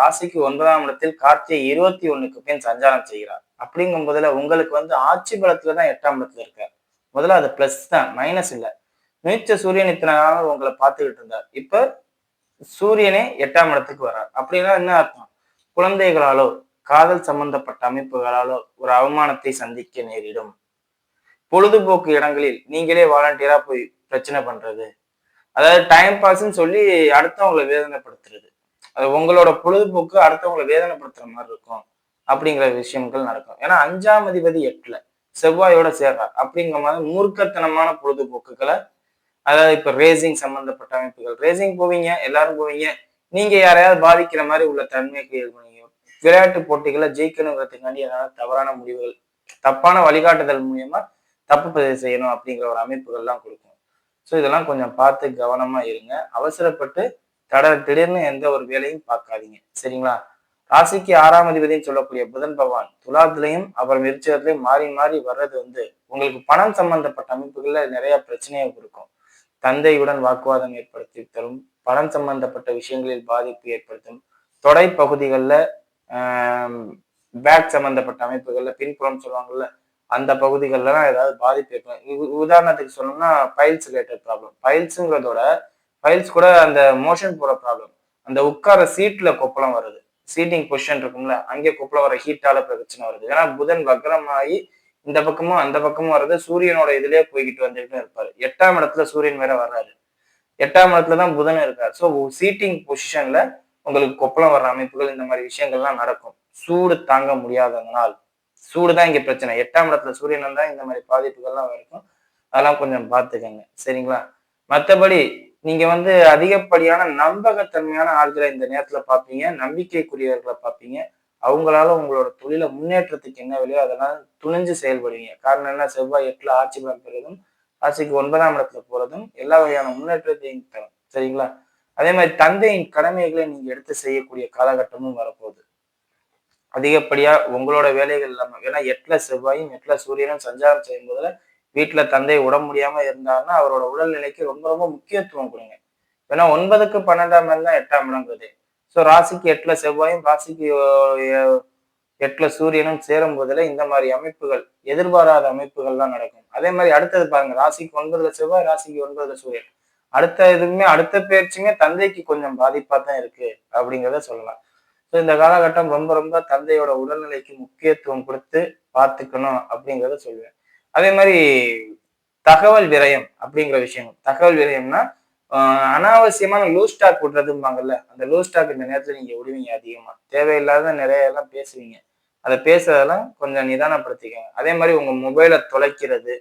ராசிக்கு ஒன்பதாம் இடத்தில் கார்த்திகை இருபத்தி ஒண்ணுக்கு பின் சஞ்சாரம் செய்கிறார். அப்படிங்கும் போதுல உங்களுக்கு வந்து ஆட்சி பலத்துல தான் எட்டாம் இடத்துல இருக்கார். முதல்ல அது பிளஸ் தான் மைனஸ் இல்லை. நீச்ச சூரியன் இத்தனை நாள் உங்களை பார்த்துக்கிட்டு இருந்தார். இப்ப சூரியனே எட்டாம் இடத்துக்கு வர்றார். அப்படின்னா என்ன அர்த்தம்? குழந்தைகளாலோ காதல் சம்பந்தப்பட்ட அமைப்புகளாலோ ஒரு அவமானத்தை சந்திக்க நேரிடும். பொழுதுபோக்கு இடங்களில் நீங்களே வாலண்டியரா போய் பிரச்சனை பண்றது. அதாவது டைம் பாஸ்ன்னு சொல்லி அடுத்தவங்களை வேதனைப்படுத்துறது. உங்களோட பொழுதுபோக்கு அடுத்தவங்களை வேதனைப்படுத்துற மாதிரி இருக்கும் அப்படிங்கிற விஷயங்கள் நடக்கும். ஏன்னா அஞ்சாம் அதிபதி எட்டுல செவ்வாயோட சேர்றார். அப்படிங்கிற மாதிரி மூர்க்கத்தனமான பொழுதுபோக்குகளை அதாவது இப்ப ரேசிங் சம்பந்தப்பட்ட அமைப்புகள். ரேசிங் போவீங்க எல்லாரும் போவீங்க. நீங்க யாரையாவது பாதிக்கிற மாதிரி உள்ள தன்மையை கிரியேட் பண்ணுவீங்க. விளையாட்டு போட்டிகளை ஜெயிக்கணுங்கிறதுக்காண்டி ஏதாவது தவறான முடிவுகள் தப்பான வழிகாட்டுதல் மூலியமா தப்பு பதிவு செய்யணும் அப்படிங்கிற ஒரு அமைப்புகள்லாம் கொடுக்கும். ஸோ இதெல்லாம் கொஞ்சம் பார்த்து கவனமா இருங்க. அவசரப்பட்டு தட திடீர்னு எந்த ஒரு வேலையும் பார்க்காதீங்க. சரிங்களா? ராசிக்கு ஆறாம் அதிபதினு சொல்லக்கூடிய புதன் பகவான் துலாத்துலையும் அப்புறம் விருச்சகத்திலையும் மாறி மாறி வர்றது வந்து உங்களுக்கு பணம் சம்பந்தப்பட்ட அமைப்புகள்ல நிறைய பிரச்சனையை கொடுக்கும் தந்தையுடன் வாக்குவாதம் ஏற்படுத்தி தரும் பணம் சம்பந்தப்பட்ட விஷயங்களில் பாதிப்பு ஏற்படுத்தும். தொடை பகுதிகளில் பேக் சம்பந்தப்பட்ட அமைப்புகள்ல பின்புறம் சொல்லுவாங்கல்ல அந்த பகுதிகளெல்லாம் ஏதாவது பாதிப்பு ஏற்படும். உ- உதாரணத்துக்கு சொல்லணும்னா பைல்ஸ் ரிலேட்டட் ப்ராப்ளம் பைல்ஸுங்கிறதோட ஃபைல்ஸ் கூட அந்த மோஷன் போற ப்ராப்ளம் அந்த உட்கார சீட்ல கொப்பளம் வருது. சீட்டிங் பொசிஷன் இருக்கும்ல அங்கே கொப்பளம் வர ஹீட்டால பிரச்சனை வருது. ஏன்னா புதன் வக்ரமாகி இந்த பக்கமும் அந்த பக்கமும் வர்றது சூரியனோட இதுலயே போய்கிட்டு வந்துட்டு இருப்பாரு. எட்டாம் இடத்துல சூரியன் வேற வர்றாரு. எட்டாம் இடத்துல தான் புதன் இருக்காரு. ஸோ சீட்டிங் பொசிஷன்ல உங்களுக்கு கொப்பளம் வர்ற அமைப்புகள் இந்த மாதிரி விஷயங்கள்லாம் நடக்கும். சூடு தாங்க முடியாததுனால் சூடு தான் இங்க பிரச்சனை. எட்டாம் இடத்துல சூரியன் தான் இந்த மாதிரி பாதிப்புகள்லாம் இருக்கும். அதெல்லாம் கொஞ்சம் பார்த்துக்கங்க. சரிங்களா? மற்றபடி நீங்க வந்து அதிகப்படியான நம்பகத்தன்மையான ஆள்களை இந்த நேரத்துல பார்ப்பீங்க நம்பிக்கைக்குரியவர்களை பார்ப்பீங்க அவங்களால உங்களோட தொழில முன்னேற்றத்துக்கு என்ன வழியோ அதெல்லாம் துணிஞ்சு செயல்படுவீங்க. காரணம் என்ன? செவ்வாய் எட்டுல ஆட்சி பலம் பெறுவதும் ஆட்சிக்கு ஒன்பதாம் இடத்துல போறதும் எல்லா வகையான முன்னேற்றத்தையும் தரும். சரிங்களா? அதே மாதிரி தந்தையின் கடமைகளை நீங்க எடுத்து செய்யக்கூடிய காலகட்டமும் வரப்போகுது. அதிகப்படியா உங்களோட வேலைகள் இல்லாம ஏன்னா எட்டுல செவ்வாயும் எட்டுல சூரியனும் சஞ்சாரம் செய்யும் போதுல வீட்டில் தந்தை உட முடியாமல் இருந்தாருன்னா அவரோட உடல்நிலைக்கு ரொம்ப ரொம்ப முக்கியத்துவம் கொடுங்க. ஏன்னா ஒன்பதுக்கு பன்னெண்டாம் இடம் தான் எட்டாம் இடங்கிறது ஸோ ராசிக்கு எட்டில் செவ்வாயும் ராசிக்கு எட்டில் சூரியனும் சேரும் போதில் இந்த மாதிரி அமைப்புகள் எதிர்பாராத அமைப்புகள் தான் நடக்கும். அதே மாதிரி அடுத்தது பாருங்க ராசிக்கு ஒன்பதுல செவ்வாய் ராசிக்கு ஒன்பதுல சூரியன். அடுத்த இதுவுமே அடுத்த பயிற்சியுமே தந்தைக்கு கொஞ்சம் பாதிப்பாக தான் இருக்கு அப்படிங்கிறத சொல்லலாம். ஸோ இந்த காலகட்டம் ரொம்ப ரொம்ப தந்தையோட உடல்நிலைக்கு முக்கியத்துவம் கொடுத்து பார்த்துக்கணும் அப்படிங்கிறத சொல்லுவேன். அதே மாதிரி தகவல் விரயம் அப்படிங்கிற விஷயம். தகவல் விரயம்னா அனாவசியமான லூஸ் ஸ்டாக் விடுறதும்பாங்கல்ல அந்த லூஸ் ஸ்டாக் இந்த நேரத்தில் நீங்க விடுவீங்க அதிகமா. தேவையில்லாத நிறைய எல்லாம் பேசுவீங்க. அதை பேசுறதெல்லாம் கொஞ்சம் நிதானப்படுத்திக்கோங்க. அதே மாதிரி உங்க மொபைலை தொலைக்கிறது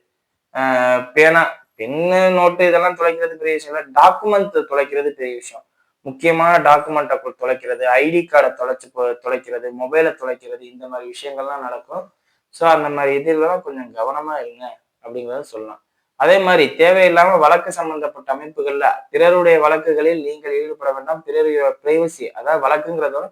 பேனா பென்னு நோட்டு இதெல்லாம் தொலைக்கிறது பெரிய விஷயம் இல்லை. டாக்குமெண்ட் தொலைக்கிறது பெரிய விஷயம். முக்கியமான டாக்குமெண்ட்டை தொலைக்கிறது ஐடி கார்டை தொலைச்சு தொலைக்கிறது மொபைலை தொலைக்கிறது இந்த மாதிரி விஷயங்கள்லாம் நடக்கும். ஸோ அந்த மாதிரி இதெல்லாம் கொஞ்சம் கவனமா இருங்க அப்படிங்கிறத சொல்லலாம். அதே மாதிரி தேவையில்லாமல் வழக்கு சம்பந்தப்பட்ட அமைப்புகளில் பிறருடைய வழக்குகளில் நீங்கள் ஈடுபட வேண்டாம். பிறருடைய பிரைவசி அதாவது வழக்குங்கிறதோட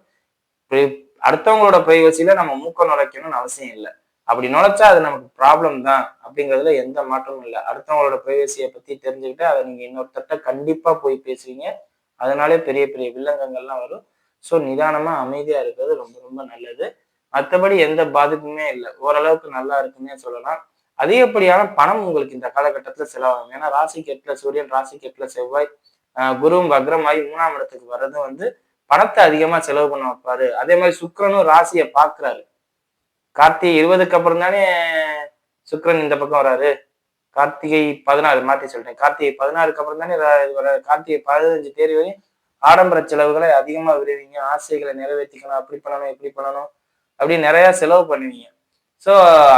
அடுத்தவங்களோட பிரைவசியில நம்ம மூக்க நுழைக்கணும்னு அவசியம் இல்லை. அப்படி நுழைச்சா அது நமக்கு ப்ராப்ளம் தான் அப்படிங்கிறதுல எந்த மாற்றமும் இல்லை. அடுத்தவங்களோட பிரைவசியை பத்தி தெரிஞ்சுக்கிட்டு அதை நீங்க இன்னொருத்தட்ட கண்டிப்பா போய் பேசுவீங்க. அதனாலே பெரிய பெரிய வில்லங்கங்கள்லாம் வரும். ஸோ நிதானமா அமைதியா இருக்கிறது ரொம்ப ரொம்ப நல்லது. மற்றபடி எந்த பாதிப்புமே இல்லை. ஓரளவுக்கு நல்லா இருக்குன்னே சொல்லலாம். அதிகப்படியான பணம் உங்களுக்கு இந்த காலகட்டத்தில் செலவாகும் ஏன்னா ராசி கெட்டில் சூரியன் ராசி கெட்டில் செவ்வாய் குருவும் வக்ரமாகி மூணாம் இடத்துக்கு வர்றது வந்து பணத்தை அதிகமா செலவு பண்ண வைப்பாரு. அதே மாதிரி சுக்கரனும் ராசியை பார்க்கறாரு. கார்த்திகை இருபதுக்கு அப்புறம் தானே சுக்கரன் இந்த பக்கம் வராரு. கார்த்திகை பதினாறு மாத்தி சொல்றேன். கார்த்திகை பதினாறுக்கு அப்புறம் தானே ரா- வர கார்த்திகை பதினஞ்சு தேதி வரையும் ஆடம்பர செலவுகளை அதிகமா விடுவீங்க ஆசைகளை நிறைவேற்றிக்கணும் அப்படி பண்ணணும் இப்படி பண்ணணும். அப்படி நிறைய செலவு பண்ணுவீங்க. ஸோ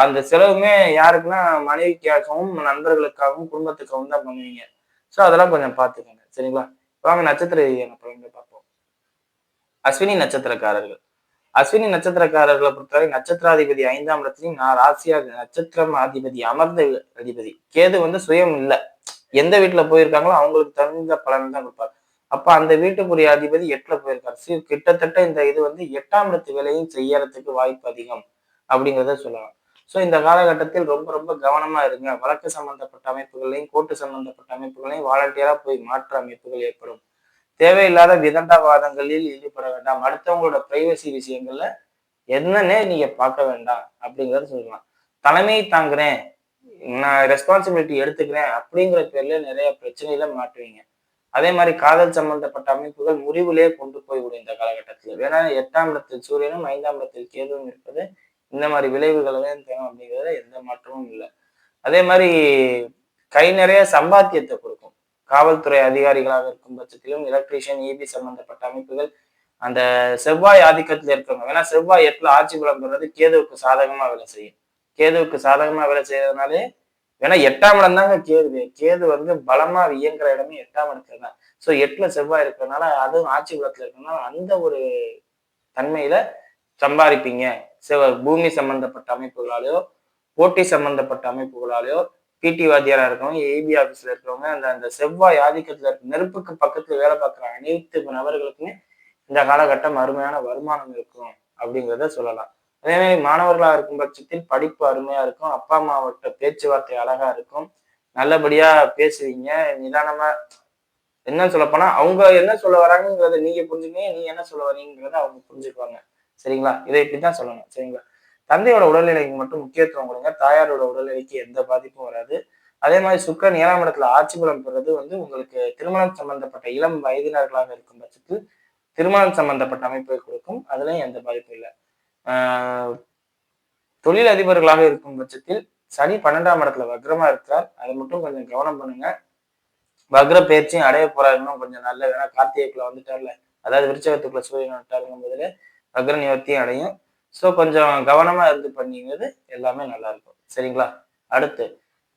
அந்த செலவுமே யாருக்குன்னா மனைவிக்காகவும் நண்பர்களுக்காகவும் குடும்பத்துக்காகவும் தான் பண்ணுவீங்க. ஸோ அதெல்லாம் கொஞ்சம் பார்த்துக்கோங்க. சரிங்களா? வாங்க நட்சத்திர ரீதியான பார்ப்போம். அஸ்வினி நட்சத்திரக்காரர்கள். அஸ்வினி நட்சத்திரக்காரர்களை பொறுத்தவரை நட்சத்திராதிபதி ஐந்தாம் இடத்துலையும் நான் ராசியா நட்சத்திரம் அதிபதி அமர்ந்த அதிபதி. கேது வந்து சுயம் இல்லை. எந்த வீட்டுல போயிருக்காங்களோ அவங்களுக்கு தகுந்த பலன் தான் கொடுப்பார். அப்ப அந்த வீட்டுக்குரிய அதிபதி எட்டுல போயிருக்காரு. சி- கிட்டத்தட்ட இந்த இது வந்து எட்டாம் இடத்து வேலையும் செய்யறதுக்கு வாய்ப்பு அதிகம் அப்படிங்கிறத சொல்லலாம். ஸோ இந்த காலகட்டத்தில் ரொம்ப ரொம்ப கவனமா இருங்க. வழக்கு சம்பந்தப்பட்ட அமைப்புகளையும் கோர்ட்டு சம்பந்தப்பட்ட அமைப்புகளையும் வாலண்டியரா போய் மாற்று அமைப்புகள் ஏற்படும். தேவையில்லாத விதண்டாவாதங்களில் ஈடுபட வேண்டாம். அடுத்தவங்களோட பிரைவசி விஷயங்கள்ல என்னன்னே நீங்க பார்க்க வேண்டாம் அப்படிங்கறத சொல்லலாம். தலைமையை தாங்குறேன் நான் ரெஸ்பான்சிபிலிட்டி எடுத்துக்கிறேன் அப்படிங்கிற பேர்ல நிறைய பிரச்சனையில மாட்டுவீங்க அதே மாதிரி காதல் சம்பந்தப்பட்ட அமைப்புகள் முறிவுலேயே கொண்டு போய் விடும் இந்த காலகட்டத்தில். வேணா எட்டாம் இடத்தில் சூரியனும் ஐந்தாம் இடத்தில் கேதுவும் இருப்பது இந்த மாதிரி விளைவுகளை தான் தரும் அப்படிங்கிறதுல எந்த மாற்றமும் இல்லை. அதே மாதிரி கை நிறைய சம்பாத்தியத்தை கொடுக்கும். காவல்துறை அதிகாரிகளாக இருக்கும் பட்சத்திலும் எலக்ட்ரீஷியன் இபி சம்பந்தப்பட்ட அமைப்புகள் அந்த செவ்வாய் ஆதிக்கத்தில் இருக்கிறவங்க. ஏன்னா செவ்வாய் எட்டுல ஆட்சி பலம் பெறது கேதுவுக்கு சாதகமா வேலை செய்யும். கேதுவுக்கு சாதகமா வேலை செய்யறதுனாலே ஏன்னா எட்டாம் இடம் தாங்க கேது கேது வந்து பலமா இயங்குற இடமே எட்டாம் இடத்துல தான். ஸோ எட்டுல செவ்வாய் இருக்கிறதுனால அதுவும் ஆட்சி குலத்துல இருக்கிறதுனால அந்த ஒரு தன்மையில சம்பாதிப்பீங்க. செவ பூமி சம்பந்தப்பட்ட அமைப்புகளாலேயோ போட்டி சம்பந்தப்பட்ட அமைப்புகளாலேயோ பிடி வாத்தியாரா இருக்கவங்க ஏபி ஆபீஸ்ல இருக்கிறவங்க அந்த அந்த செவ்வாய் ஆதிக்கத்துல இருக்க நெருப்புக்கு பக்கத்துல வேலை பார்க்குற அனைத்து நபர்களுக்குமே இந்த காலகட்டம் அருமையான வருமானம் இருக்கும் அப்படிங்கிறத சொல்லலாம். அதே மாதிரி மாணவர்களா இருக்கும் பட்சத்தில் படிப்பு அருமையா இருக்கும். அப்பா அம்மாவோட பேச்சுவார்த்தை அழகா இருக்கும். நல்லபடியா பேசுவீங்க. நிதானமா என்ன சொல்ல அவங்க என்ன சொல்ல வராங்கங்கிறத நீங்க புரிஞ்சுக்கீங்க நீ என்ன சொல்ல வரீங்கிறத அவங்க புரிஞ்சுக்குவாங்க. சரிங்களா? இதை இப்படி தான் சொல்லணும். சரிங்களா? தந்தையோட உடல்நிலைக்கு மட்டும் முக்கியத்துவம் கொடுங்க. தாயாரோட உடல்நிலைக்கு எந்த பாதிப்பும் வராது. அதே மாதிரி சுக்கரன் ஏழாம் இடத்துல ஆட்சி பலம் பெறுறது வந்து உங்களுக்கு திருமணம் சம்பந்தப்பட்ட இளம் வயதினர்களாக இருக்கும் பட்சத்தில் திருமணம் சம்பந்தப்பட்ட அமைப்பை கொடுக்கும். அதுலயும் எந்த பாதிப்பும் இல்லை. தொழில் அதிபர்களாக இருக்கும் பட்சத்தில் சனி பன்னெண்டாம் இடத்துல வக்ரமா இருக்கிறார். அதை மட்டும் கொஞ்சம் கவனம் பண்ணுங்க. வக்ர பயிற்சியும் அடைய போறாருன்னா இன்னும் கொஞ்சம் நல்ல வேணா கார்த்திகைக்குள்ள வந்துட்டார்ல. அதாவது விருச்சகத்துக்குள்ள சூரியன் வந்துட்டாருங்கும் போதுல வக்ர நிவர்த்தியும் அடையும். ஸோ கொஞ்சம் கவனமா இருந்து பண்ணிங்கிறது எல்லாமே நல்லா இருக்கும். சரிங்களா? அடுத்து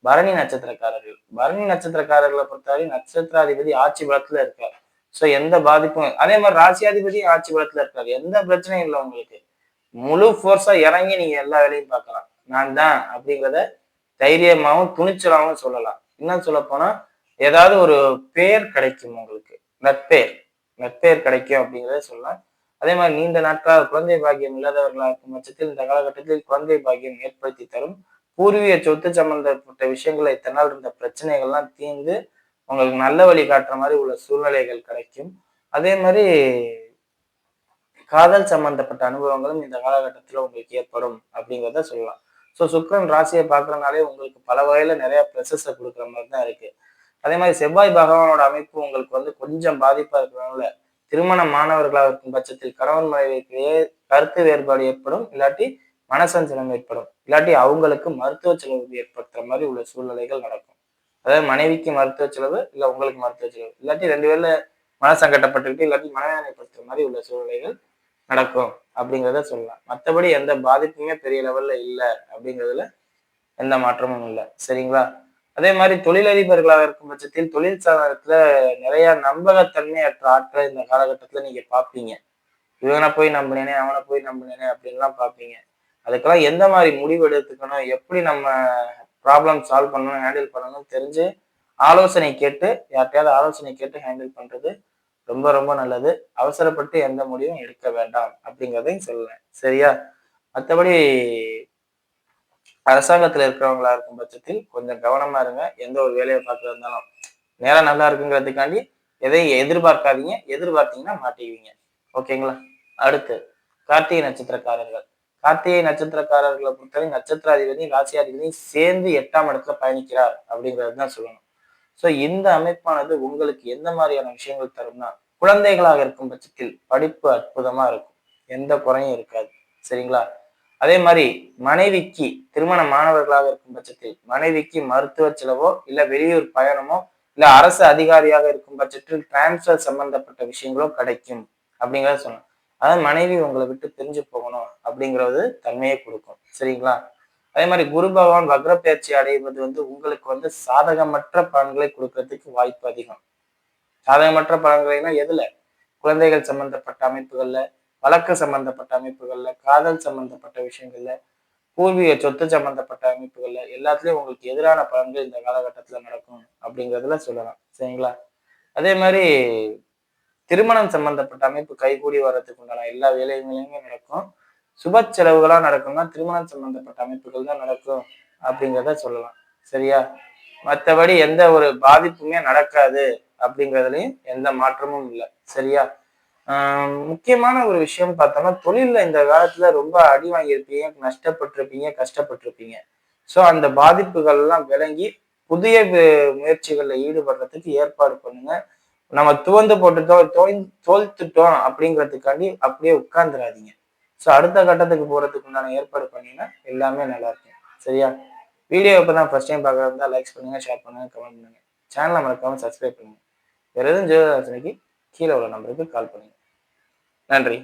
பரணி நட்சத்திரக்காரர்கள். பரணி நட்சத்திரக்காரர்களை பொறுத்தவரை நட்சத்திராதிபதி ஆட்சி பலத்துல இருக்கார். ஸோ எந்த பாதிப்பும் அதே மாதிரி ராசியாதிபதியும் ஆட்சி பலத்துல இருக்காரு. எந்த பிரச்சனையும் இல்லை உங்களுக்கு. முழு ஃபோர்ஸா இறங்கி நீங்க எல்லா வேலையும் பார்க்கலாம். நான் தான் அப்படிங்கிறத தைரியமாகவும் துணிச்சலாகவும் சொல்லலாம். என்ன சொல்ல போனா ஏதாவது ஒரு பேர் கிடைக்கும் உங்களுக்கு. நற்பேர். நற்பேர் கிடைக்கும் அப்படிங்கிறத சொல்லலாம். அதே மாதிரி நீண்ட நாட்களாக குழந்தை பாக்கியம் இல்லாதவர்களாக இருக்கும் பட்சத்தில் இந்த காலகட்டத்தில் குழந்தை பாக்கியம் ஏற்படுத்தி தரும். பூர்வீக சொத்து சம்பந்தப்பட்ட விஷயங்களை இத்தனால் இருந்த பிரச்சனைகள்லாம் தீர்ந்து உங்களுக்கு நல்ல வழி காட்டுற மாதிரி உள்ள சூழ்நிலைகள் கிடைக்கும். அதே மாதிரி காதல் சம்பந்தப்பட்ட அனுபவங்களும் இந்த காலகட்டத்தில் உங்களுக்கு ஏற்படும் அப்படிங்கிறத சொல்லலாம். ஸோ சுக்கரன் ராசியை பார்க்குறதுனாலே உங்களுக்கு பல வகையில் நிறைய ப்ளஸஸை கொடுக்குற மாதிரி தான் இருக்குது அதே மாதிரி செவ்வாய் பகவானோட அமைப்பு உங்களுக்கு வந்து கொஞ்சம் பாதிப்பாக இருக்கிறனால திருமண மாணவர்களாக இருக்கும் பட்சத்தில் கணவன் மனைவிக்கிடையே கருத்து வேறுபாடு ஏற்படும். இல்லாட்டி மனசஞ்சலம் ஏற்படும். இல்லாட்டி அவங்களுக்கு மருத்துவ செலவு ஏற்படுத்துற மாதிரி உள்ள சூழ்நிலைகள் நடக்கும். அதாவது மனைவிக்கு மருத்துவ செலவு இல்லை உங்களுக்கு மருத்துவ செலவு. இல்லாட்டி ரெண்டு பேர்ல மனசங்கட்டப்பட்டுக்கிட்டு இல்லாட்டி மனவேதனைப்படுத்துற மாதிரி உள்ள சூழ்நிலைகள் நடக்கும் அப்படிங்கிறத சொல்லலாம். மற்றபடி எந்த பாதிப்புமே பெரிய லெவல்ல இல்லை அப்படிங்கிறதுல எந்த மாற்றமும் இல்லை. சரிங்களா? அதே மாதிரி தொழிலதிபர்களாக இருக்கும் பட்சத்தில் தொழில் சாதனத்துல நிறைய நம்பகத்தன்மையற்ற ஆட்களை இந்த காலகட்டத்துல நீங்க பார்ப்பீங்க. இவனை போய் நம்பினேனே அவனை போய் நம்பினேனே அப்படின்லாம் பார்ப்பீங்க. அதுக்கெல்லாம் எந்த மாதிரி முடிவு எடுத்துக்கணும் எப்படி நம்ம ப்ராப்ளம் சால்வ் பண்ணணும் ஹேண்டில் பண்ணணும் தெரிஞ்சு ஆலோசனை கேட்டு யார்கிட்டயாவது ஆலோசனை கேட்டு ஹேண்டில் பண்றது ரொம்ப ரொம்ப நல்லது. அவசரப்பட்டு எந்த முடிவும் எடுக்க வேண்டாம் அப்படிங்கிறதையும் சொல்லுவேன் சரியா? மற்றபடி அரசாங்கத்துல இருக்கிறவங்களா இருக்கும் பட்சத்தில் கொஞ்சம் கவனமா இருங்க. எந்த ஒரு வேலையை பார்க்கறது இருந்தாலும் நேரம் நல்லா இருக்குங்கிறதுக்காண்டி எதையும் எதிர்பார்க்காதீங்க. எதிர்பார்த்தீங்கன்னா மாட்டிக்குவீங்க. ஓகேங்களா? அடுத்து கார்த்திகை நட்சத்திரக்காரர்கள். கார்த்திகை நட்சத்திரக்காரர்களை பொறுத்தவரை நட்சத்திராதிபதியும் ராசியாதிபதியும் சேர்ந்து எட்டாம் இடத்துல பயணிக்கிறார் அப்படிங்கிறது தான் சொல்லணும். ஸோ இந்த அமைப்பானது உங்களுக்கு எந்த மாதிரியான விஷயங்கள் தரும்னா குழந்தைகளாக இருக்கும் பட்சத்தில் படிப்பு அற்புதமா இருக்கும். எந்த குறையும் இருக்காது. சரிங்களா? அதே மாதிரி மனைவிக்கு திருமண மாணவர்களாக இருக்கும் பட்சத்தில் மனைவிக்கு மருத்துவ செலவோ இல்ல வெளியூர் பயணமோ இல்ல அரசு அதிகாரியாக இருக்கும் பட்சத்தில் டிரான்ஸ்ஃபர் சம்பந்தப்பட்ட விஷயங்களோ கிடைக்கும் அப்படிங்கிறத சொன்னோம் அதாவது மனைவி உங்களை விட்டு பிரிஞ்சு போகணும் அப்படிங்கிறது தன்மையை கொடுக்கும். சரிங்களா? அதே மாதிரி குரு பகவான் வக்ர பயிற்சி அடைவது வந்து உங்களுக்கு வந்து சாதகமற்ற பலன்களை கொடுக்கறதுக்கு வாய்ப்பு அதிகம். சாதகமற்ற பலன்களைனா எதுல? குழந்தைகள் சம்பந்தப்பட்ட அமைப்புகள்ல வழக்கு சம்பந்தப்பட்ட அமைப்புகள்ல காதல் சம்பந்தப்பட்ட விஷயங்கள்ல பூர்வீக சொத்து சம்பந்தப்பட்ட அமைப்புகள்ல எல்லாத்துலயும் உங்களுக்கு எதிரான பலன்கள் இந்த காலகட்டத்துல நடக்கும் அப்படிங்கிறதுல சொல்லலாம். சரிங்களா? அதே மாதிரி திருமணம் சம்பந்தப்பட்ட அமைப்பு கைகூடி வர்றதுக்கு உண்டான எல்லா வேலைகளையுமே நடக்கும். சுப செலவுகளா நடக்கும்னா திருமணம் சம்பந்தப்பட்ட அமைப்புகள் தான் நடக்கும் அப்படிங்கிறத சொல்லலாம். சரியா? மற்றபடி எந்த ஒரு பாதிப்புமே நடக்காது. அப்படிங்கிறதுலையும் எந்த மாற்றமும் இல்லை. சரியா? ஆஹ் முக்கியமான ஒரு விஷயம் பார்த்தோம்னா தொழிலில் இந்த காலத்துல ரொம்ப அடி வாங்கியிருப்பீங்க நஷ்டப்பட்டிருப்பீங்க கஷ்டப்பட்டிருப்பீங்க. ஸோ அந்த பாதிப்புகள் எல்லாம் விளங்கி புதிய முயற்சிகளில் ஈடுபடுறதுக்கு ஏற்பாடு பண்ணுங்க. நம்ம துவந்து போட்டுட்டோம் தோய் தோல்த்துட்டோம் அப்படிங்கிறதுக்காண்டி அப்படியே உட்கார்ந்துடாதீங்க. ஸோ அடுத்த கட்டத்துக்கு போகிறதுக்கு உண்டான ஏற்பாடு பண்ணிங்கன்னா எல்லாமே நல்லா இருக்கும். சரியா? வீடியோ இப்போ தான் ஃபர்ஸ்ட் டைம் பார்க்குறதா லைக்ஸ் பண்ணுங்க ஷேர் பண்ணுங்க கமெண்ட் பண்ணுங்க. சேனலை மறக்காமல் சப்ஸ்கிரைப் பண்ணுங்க. வேற எதுவும் ஜோதிராசனைக்கு கீழே உள்ள நம்பருக்கு கால் பண்ணுங்க. நன்றி.